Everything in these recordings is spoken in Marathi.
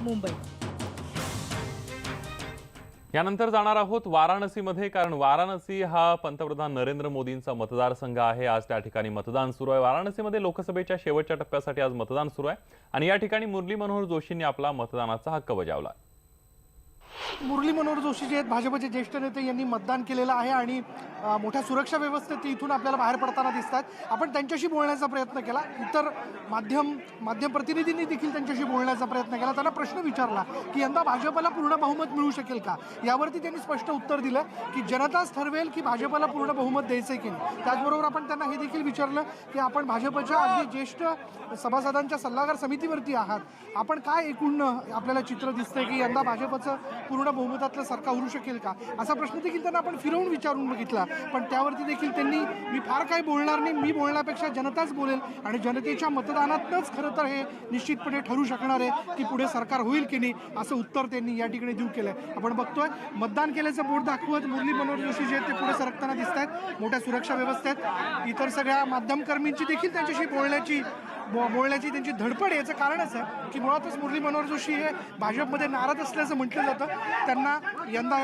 मुंबई. यानंतर जाणार आहोत वाराणसीमध्ये कारण वाराणसी हा पंतप्रधान नरेंद्र मोदींचा मतदारसंघ आहे. आज त्या ठिकाणी मतदान सुरू आहे. वाराणसीमध्ये लोकसभेच्या शेवटच्या टप्प्यासाठी आज मतदान सुरू आहे. आणि या ठिकाणी मुरली मनोहर जोशींनी आपला मतदानाचा हक्क बजावला. मुरली मनोहर जोशी जे आहेत भाजपचे ज्येष्ठ नेते यांनी मतदान केलेलं आहे आणि मोठ्या सुरक्षा व्यवस्थेत ते इथून आपल्याला बाहेर पडताना दिसत आहेत आपण त्यांच्याशी बोलण्याचा प्रयत्न केला. इतर माध्यम माध्यम प्रतिनिधींनी देखील त्यांच्याशी बोलण्याचा प्रयत्न केला. त्यांना प्रश्न विचारला की यंदा भाजपला पूर्ण बहुमत मिळू शकेल का? यावरती त्यांनी स्पष्ट उत्तर दिलं की जनताच ठरवेल की भाजपला पूर्ण बहुमत द्यायचं की नाही. त्याचबरोबर आपण त्यांना हे देखील विचारलं की आपण भाजपच्या अगदी ज्येष्ठ सभासदांच्या सल्लागार समितीवरती आहात. आपण काय एकूण आपल्याला चित्र दिसतंय की यंदा भाजपचं पूर्ण बहुमतातलं सरकार उरू शकेल का? असा प्रश्न देखील त्यांना आपण फिरवून विचारून बघितला. पण त्यावरती देखील त्यांनी मी फार काही बोलणार नाही मी बोलण्यापेक्षा जनताच बोलेल आणि जनतेच्या मतदानातच खरं तर हे निश्चितपणे ठरू शकणार आहे की पुढे सरकार होईल की नाही असं उत्तर त्यांनी या ठिकाणी देऊ केलंय. आपण बघतोय मतदान केल्याचं बोर्ड दाखवत मुरली मनोहर जोशी जे आहेत ते पुढे सरकताना दिसत आहेत मोठ्या सुरक्षा व्यवस्थेत. इतर सगळ्या माध्यमकर्मींची देखील त्यांच्याशी बोलण्याची बो- बोलण्याची त्यांची धडपड याचं कारणच आहे की मुळातच मुरली मनोहर जोशी हे भाजपमध्ये नाराज असल्याचं म्हटलं जातं. त्यांना यंदा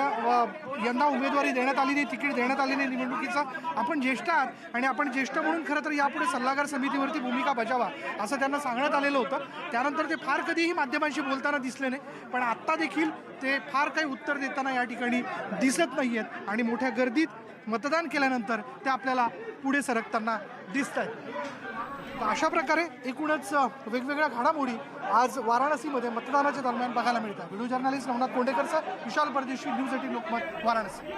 यंदा उमेदवारी देण्यात आली नाही तिकीट देण्यात आली नाही निवडणुकीचं आपण ज्येष्ठ आहात आणि आपण ज्येष्ठ म्हणून खरं तर यापुढे सल्लागार समितीवरती भूमिका बजावा असं त्यांना सांगण्यात आलेलं होतं. त्यानंतर ते फार कधीही माध्यमांशी बोलताना दिसले नाही पण आत्ता देखील ते फार काही उत्तर देताना या ठिकाणी दिसत नाही आहेत आणि मोठ्या गर्दीत मतदान केल्यानंतर ते आपल्याला पुढे सरकताना दिसत आहेत अशा प्रकारे एकूणच वेगवेगळ्या घडामोडी आज वाराणसीमध्ये मतदानाच्या दरम्यान बघायला मिळतात. व्हिडिओ जर्नलिस्ट नवनाथ कोंडेकरचा विशाल परदेशी न्यूज एटीन लोकमत वाराणसी.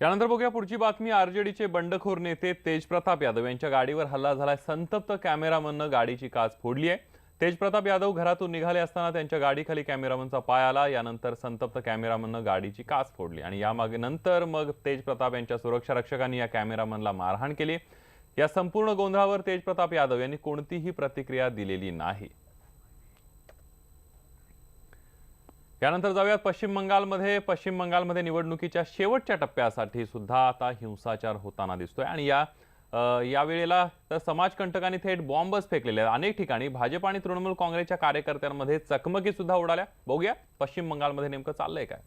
यानंतर बघूया पुढची बातमी. आरजेडीचे बंडखोर नेते तेजप्रताप यादव यांच्या गाडीवर हल्ला झालाय. संतप्त कॅमेरामननं गाडीची काच फोडली आहे तेजप्रताप यादव घरातून निघाले असताना त्यांच्या गाडीखाली कॅमेरामनचा पाय आला. यानंतर संतप्त कॅमेरामननं गाडीची काच फोडली आणि यामागे नंतर मग तेजप्रताप यांच्या सुरक्षा रक्षकांनी या कॅमेरामनला मारहाण केली. या संपूर्ण गोंधळावर तेजप्रताप यादव यांनी कोणतीही प्रतिक्रिया दिलेली नाही. यानंतर जाऊयात पश्चिम बंगालमध्ये. पश्चिम बंगालमध्ये निवडणुकीच्या शेवटच्या टप्प्यासाठी सुद्धा आता हिंसाचार होताना दिसतोय आणि या यावेळेला तर समाजकंटकांनी थेट बॉम्बच फेकलेले आहेत. अनेक ठिकाणी भाजप आणि तृणमूल काँग्रेसच्या कार्यकर्त्यांमध्ये चकमकी सुद्धा उडाल्या. बघूया पश्चिम बंगालमध्ये नेमकं चाललंय काय.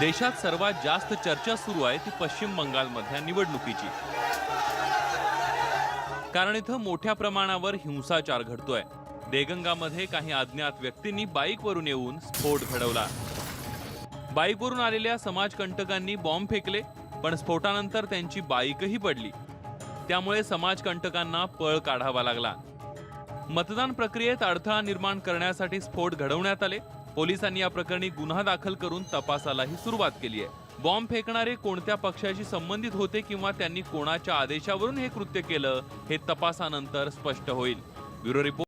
देशात सर्वात जास्त चर्चा सुरू आहे ती पश्चिम बंगालमधल्या निवडणुकीची. कारण इथं मोठ्या प्रमाणावर हिंसाचार घडतोय. देगंगामध्ये काही अज्ञात व्यक्तींनी बाईकवरून येऊन स्फोट घडवला. बाईकवरून आलेल्या समाजकंटकांनी बॉम्ब फेकले पण स्फोटानंतर त्यांची बाईकही पडली. त्यामुळे समाजकंटकांना पळ काढावा लागला. मतदान प्रक्रियेत अडथळा निर्माण करण्यासाठी स्फोट घडवण्यात आले पोलिसांनी या प्रकरणी गुन्हा दाखल करून तपासालाही सुरुवात केली आहे. बॉम्ब फेकणारे कोणत्या पक्षाशी संबंधित होते किंवा त्यांनी कोणाच्या आदेशावरून हे कृत्य केलं हे तपासानंतर स्पष्ट होईल. Bureau report.